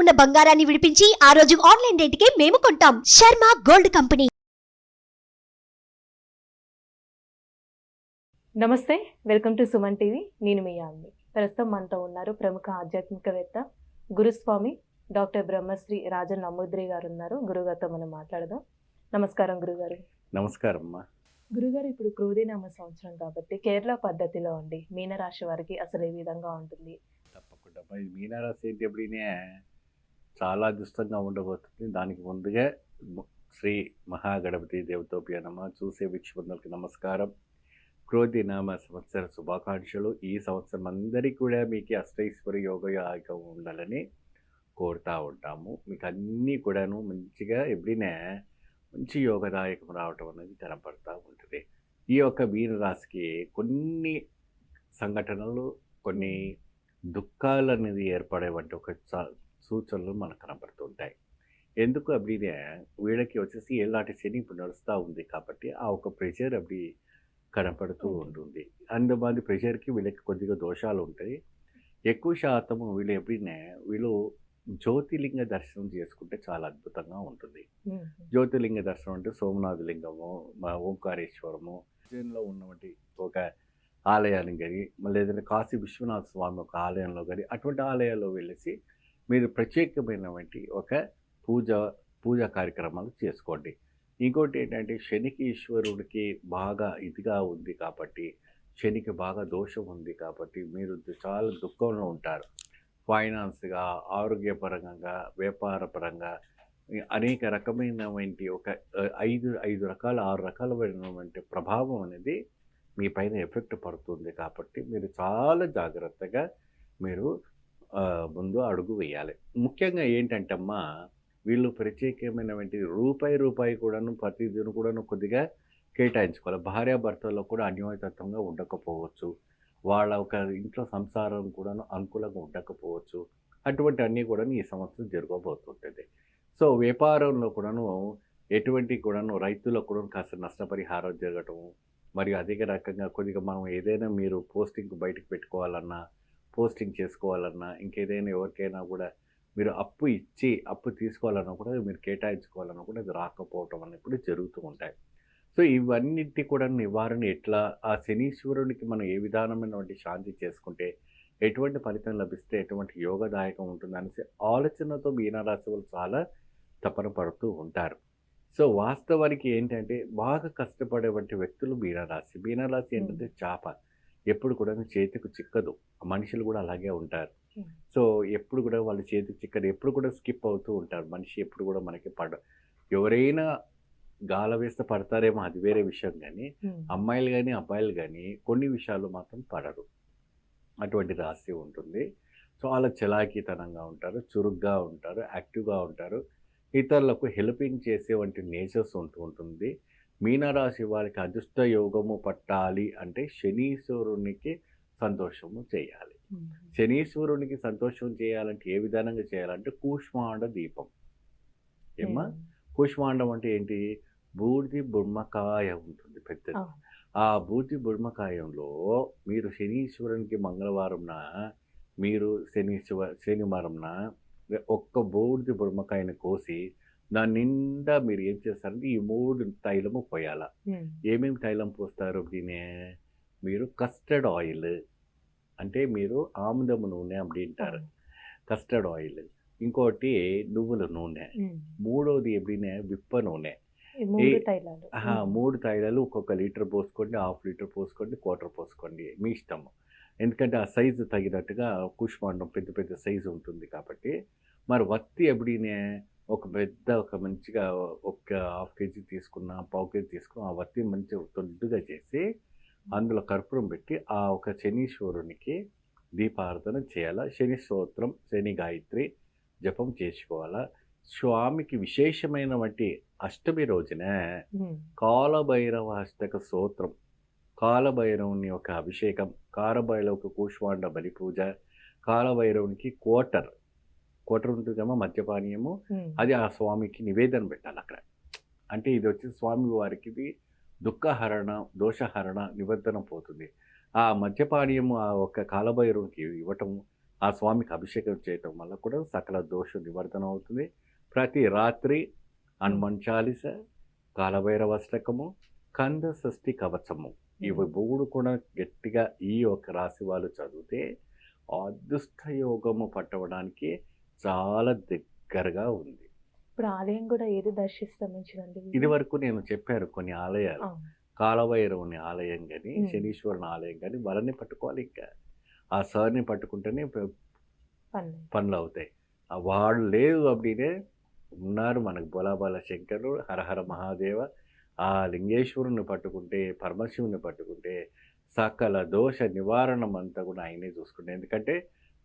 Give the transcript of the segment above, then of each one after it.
ఉన్న బంగారాన్ని విడిపించి ఆ రోజు ఆన్లైన్ రేటుకే మేము కొంటాం. Sharma gold company. నమస్తే వెల్కమ్ టు సుమన్ టీవీ. నేను మీ యామ్ని. ప్రస్తుతం మనతో ఉన్నారు ప్రముఖ ఆధ్యాత్మికవేత్త గురుస్వామి డాక్టర్ బ్రహ్మశ్రీ రాజన్ నమోద్రి గారు ఉన్నారు గురుగారితో మనం మాట్లాడదాం. నమస్కారం గురుగారు. నమస్కారం అమ్మా గురుగారు ఇప్పుడు క్రోధీనామ సంవత్సరం కాబట్టి కేరళ పద్ధతిలో అండి మీనరాశి వారికి అసలు ఏ విధంగా ఉంటుంది? తప్పకుండా. మీనరాశి ఏంటి ఎప్పుడైనా చాలా అదృష్టంగా ఉండబోతుంది. దానికి ముందుగా శ్రీ మహాగణపతి దేవతోప్య నమ. చూసే వీక్షకులకు నమస్కారం. క్రోధి నామ సంవత్సర శుభాకాంక్షలు. ఈ సంవత్సరం అందరికీ కూడా మీకు అష్టైశ్వర యోగయాగం ఉండాలని కోరుతూ ఉంటాము. మీకు అన్నీ కూడాను మంచిగా ఎప్పుడైనా మంచి యోగదాయకం రావటం అనేది కనపడతా ఉంటుంది. ఈ యొక్క మీనరాశికి కొన్ని సంఘటనలు కొన్ని దుఃఖాలు అనేది ఏర్పడే వంటి ఒక సూచనలు మనకు కనబడుతుంటాయి. ఎందుకు అప్పుడే వీళ్ళకి వచ్చేసి ఎలాంటి శని ఇప్పుడు నడుస్తూ ఉంది కాబట్టి ఆ ఒక ప్రెషర్ అప్పుడు కనపడుతూ ఉంటుంది. అందుబాటు ప్రెషర్కి వీళ్ళకి కొద్దిగా దోషాలు ఉంటాయి. ఎక్కువ శాతము వీళ్ళు ఎప్పుడైనా వీళ్ళు జ్యోతిలింగ దర్శనం చేసుకుంటే చాలా అద్భుతంగా ఉంటుంది. జ్యోతిర్లింగ దర్శనం అంటే సోమనాథ లింగము మా ఓంకారేశ్వరము ఉజ్జయిన్లో ఉన్నటువంటి ఒక ఆలయానికి కానీ మళ్ళీ ఏదైనా కాశీ విశ్వనాథ స్వామి ఒక ఆలయంలో కానీ అటువంటి ఆలయాల్లో వెళ్ళేసి మీరు ప్రత్యేకమైనటువంటి ఒక పూజ పూజా కార్యక్రమాలు చేసుకోండి. ఇంకోటి ఏంటంటే శనికి ఈశ్వరుడికి బాగా ఇదిగా ఉంది కాబట్టి శనికి బాగా దోషం ఉంది కాబట్టి మీరు చాలా దుఃఖంలో ఉంటారు. ఫైనాన్స్గా ఆరోగ్యపరంగా వ్యాపారపరంగా అనేక రకమైనటువంటి ఒక ఐదు ఐదు రకాల ఆరు రకాలమైనటువంటి ప్రభావం అనేది మీ పైన ఎఫెక్ట్ పడుతుంది కాబట్టి మీరు చాలా జాగ్రత్తగా మీరు ముందు అడుగు వేయాలి. ముఖ్యంగా ఏంటంటే అమ్మా వీళ్ళు ప్రత్యేకమైనటువంటి రూపాయి రూపాయి కూడాను ప్రతిదిన కూడాను కొద్దిగా కేటాయించుకోవాలి. భార్యాభర్తల్లో కూడా అన్యోన్యతత్వంగా ఉండకపోవచ్చు. వాళ్ళ ఒక ఇంట్లో సంసారం కూడాను అనుకూలంగా ఉండకపోవచ్చు. అటువంటి అన్నీ కూడాను ఈ సంవత్సరం జరగబోతుంటుంది. సో వ్యాపారంలో కూడాను ఎటువంటి కూడాను రైతులకు కూడా కాస్త నష్టపరిహారం జరగటం మరియు అదే రకంగా కొద్దిగా మనం ఏదైనా మీరు పోస్టింగ్ బయటకు పెట్టుకోవాలన్నా పోస్టింగ్ చేసుకోవాలన్నా ఇంకేదైనా ఎవరికైనా కూడా మీరు అప్పు ఇచ్చి అప్పు తీసుకోవాలన్నా కూడా మీరు కేటాయించుకోవాలన్నా కూడా అది రాకపోవటం అనేది జరుగుతూ ఉంటాయి. సో ఇవన్నిటి కూడా నివారణ ఎట్లా ఆ శనీశ్వరునికి మనం ఏ విధానమైనటువంటి శాంతి చేసుకుంటే ఎటువంటి ఫలితం లభిస్తే ఎటువంటి యోగదాయకం ఉంటుంది అనేసి ఆలోచనతో మీనరాశి వాళ్ళు చాలా తపన పడుతూ ఉంటారు. సో వాస్తవానికి ఏంటంటే బాగా కష్టపడేటువంటి వ్యక్తులు మీనరాశి. మీనరాశి ఏంటంటే చాప. ఎప్పుడు కూడా చేతికి చిక్కదు. మనుషులు కూడా అలాగే ఉంటారు. Hmm. సో ఎప్పుడు కూడా వాళ్ళ చేతికి చిక్కదు ఎప్పుడు కూడా స్కిప్ అవుతూ ఉంటారు. మనిషి ఎప్పుడు కూడా మనకి పడ ఎవరైనా గాల వేస్తే పడతారేమో అది వేరే విషయం కానీ అమ్మాయిలు కానీ అబ్బాయిలు కానీ కొన్ని విషయాలు మాత్రం పడరు. అటువంటి రాశి ఉంటుంది. సో అలా చలాకీతనంగా ఉంటారు చురుగ్గా ఉంటారు యాక్టివ్గా ఉంటారు. ఇతరులకు హెల్పింగ్ చేసే వంటి నేచర్స్ ఉంటూ ఉంటుంది. మీనరాశి వారికి అదృష్ట యోగము పట్టాలి అంటే శనీశ్వరునికి సంతోషము చేయాలి. శనీశ్వరునికి సంతోషం చేయాలంటే ఏ విధానంగా చేయాలంటే కూష్మాండ దీపం. ఏమ్మా? కూష్మాండం అంటే ఏంటి? బూడిది బుర్మకాయ ఉంటుంది పెద్దది. ఆ బూడిది బుర్మకాయంలో మీరు శనీశ్వరునికి మంగళవారంన మీరు శనీశ్వ శనివారంన ఒక్క బూడిది బుర్మకాయని కోసి దాని నిండా మీరు ఏం చేస్తారంటే ఈ మూడు తైలము పోయాల. ఏమేమి తైలం పోస్తారు దీనే మీరు కస్టర్డ్ ఆయిల్ అంటే మీరు ఆముదము నూనె అంటారు. Castor oil. ఇంకోటి నువ్వుల నూనె. మూడోది ఎప్పుడైనా విప్ప నూనె. మూడు తైలాలు. ఒక్కొక్క లీటర్ పోసుకోండి హాఫ్ లీటర్ పోసుకోండి క్వార్టర్ పోసుకోండి. మీ ఇష్టము. ఎందుకంటే ఆ సైజు తగినట్టుగా కుష్మాండం పెద్ద పెద్ద సైజు ఉంటుంది కాబట్టి. మరి వత్తి ఎప్పుడైనా ఒక పెద్ద ఒక మంచిగా ఒక హాఫ్ కేజీ తీసుకున్న పావు కేజీ తీసుకున్న ఆ వత్తి మంచిగా దొడ్డుగా చేసి అందులో కర్పూరం పెట్టి ఆ ఒక శనీశ్వరునికి దీపారాధన చేయాలా? శని స్తోత్రం శని గాయత్రి జపం చేసుకోవాలా? స్వామికి విశేషమైన వంటి అష్టమి రోజున కాలభైరవ అష్టక స్తోత్రం కాలభైరవుని యొక్క అభిషేకం కాలభైరవకు కూష్మాండ బలి పూజ కాలభైరవునికి కోటర్ కోటర్ ఉంటుంది కమ్మా మద్యపానీయము అది ఆ స్వామికి నివేదన పెట్టాలి అక్కడ. అంటే ఇది వచ్చి స్వామి వారికి ఇది దుఃఖహరణ దోషహరణ నివర్ధన పోతుంది. ఆ మద్యపానీయము ఆ ఒక్క కాలభైరవునికి ఇవ్వటం ఆ స్వామికి అభిషేకం చేయటం వల్ల కూడా సకల దోష నివర్ధన అవుతుంది. ప్రతి రాత్రి హనుమాన్ చాలీస కాలభైరవష్టకము కంద షష్ఠి కవచము. ఇవి మూడు కూడా గట్టిగా ఈ ఒక రాశి వాళ్ళు చదివితే అదృష్ట యోగము పట్టవడానికి చాలా దగ్గరగా ఉంది. ఇప్పుడు ఆలయం కూడా ఏది దర్శిస్తాం మంచిదండి ఇది వరకు నేను చెప్పాను కొన్ని ఆలయాలు. కాలభైరవుని ఆలయం కానీ. శనీశ్వరుని ఆలయం కానీ వాళ్ళని పట్టుకోవాలి ఇంకా. ఆ సార్ని పట్టుకుంటేనే పనులు. అవుతాయి. ఆ వాళ్ళు లేదు అప్పుడే ఉన్నారు మనకు బొలాబాల శంకరుడు హరహర మహాదేవ. ఆ లింగేశ్వరుని పట్టుకుంటే పరమశివుని పట్టుకుంటే సకల దోష నివారణం అంతా కూడా ఆయనే చూసుకుంటే ఎందుకంటే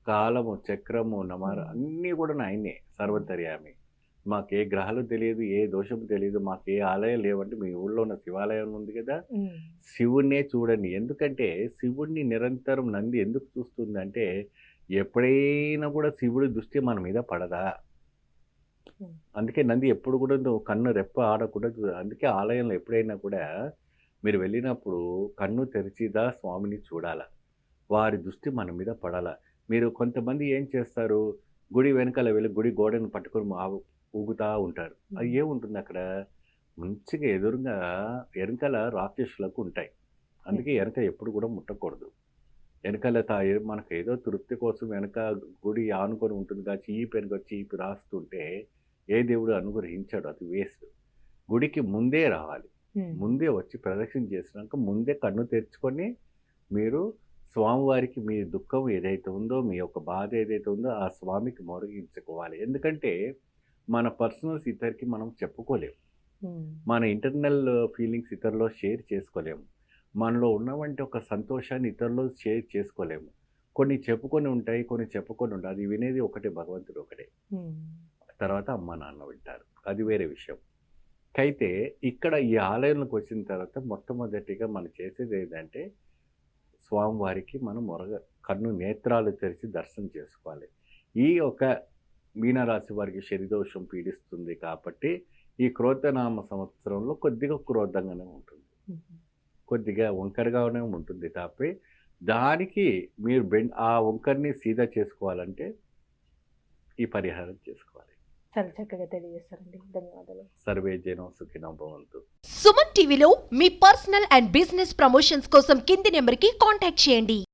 కాలము చక్రము నమర అన్నీ కూడా ఆయనే సర్వతర్యామి. మాకు ఏ గ్రహాలు తెలియదు ఏ దోషము తెలియదు మాకు ఏ ఆలయం లేవంటే మీ ఊళ్ళో ఉన్న శివాలయం ఉంది కదా. శివుణ్ణే చూడండి. ఎందుకంటే శివుణ్ణి నిరంతరం నంది ఎందుకు చూస్తుందంటే ఎప్పుడైనా కూడా శివుడి దృష్టి మన మీద పడదా. అందుకే నంది ఎప్పుడు కూడా కన్ను రెప్ప ఆడకూడదు అందుకే ఆలయంలో ఎప్పుడైనా కూడా మీరు వెళ్ళినప్పుడు కన్ను తెరిచిదా స్వామిని చూడాల? వారి దృష్టి మన మీద పడాల? మీరు కొంతమంది ఏం చేస్తారు? గుడి వెనకాల వెళ్ళి గుడి గోడను పట్టుకొని మా- ఊగుతా ఉంటారు. అది ఏముంటుంది అక్కడ? మంచిగా ఎదురుగా వెనకాల రాక్షసులకు ఉంటాయి. అందుకే వెనక ఎప్పుడు కూడా ముట్టకూడదు. వెనకాల తా మనకు ఏదో తృప్తి కోసం వెనక గుడి ఆనుకొని ఉంటుంది కానీ చీపు వెనక చీపు రాస్తుంటే ఏ దేవుడు అనుగ్రహించాడు? అది వేస్ట్. గుడికి ముందే రావాలి. ముందే వచ్చి ప్రదక్షిణ చేసినాక ముందే కన్ను తెరుచుకొని మీరు స్వామివారికి మీ దుఃఖం ఏదైతే ఉందో మీ యొక్క బాధ ఏదైతే ఉందో ఆ స్వామికి మొరగించుకోవాలి. ఎందుకంటే మన పర్సనల్స్ ఇతరికి మనం చెప్పుకోలేము. మన ఇంటర్నల్ ఫీలింగ్స్ ఇతరులో షేర్ చేసుకోలేము మనలో ఉన్నవంటి ఒక సంతోషాన్ని ఇతరులో షేర్ చేసుకోలేము కొన్ని చెప్పుకొని ఉంటాయి కొన్ని చెప్పుకొని ఉంటాయి అది వినేది ఒకటే భగవంతుడు ఒకటే. తర్వాత అమ్మ నాన్న వింటారు. అది వేరే విషయం. అయితే ఇక్కడ ఈ ఆలయంలోకి వచ్చిన తర్వాత మొట్టమొదటిగా మనం చేసేది ఏంటంటే స్వామివారికి మనం మొరగ కన్ను నేత్రాలు తెరిచి దర్శనం చేసుకోవాలి. ఈ ఒక మీనరాశి వారికి శనిదోషం పీడిస్తుంది కాబట్టి ఈ క్రోధనామ సంవత్సరంలో కొద్దిగా క్రోధంగానే ఉంటుంది. కొద్దిగా వంకరగానే ఉంటుంది తప్పి దానికి మీరు బెండ్ ఆ వంకర్ని సీదా చేసుకోవాలంటే ఈ పరిహారం చేసుకోవాలి చాలా చక్కగా తెలియజేస్తారండి. ధన్యవాదాలు. సర్వే జనం సుఖినో భవంతు. సుమన్ టీవీలో మీ పర్సనల్ అండ్ బిజినెస్ ప్రమోషన్స్ కోసం కింది నెంబర్కి కాంటాక్ట్ చేయండి.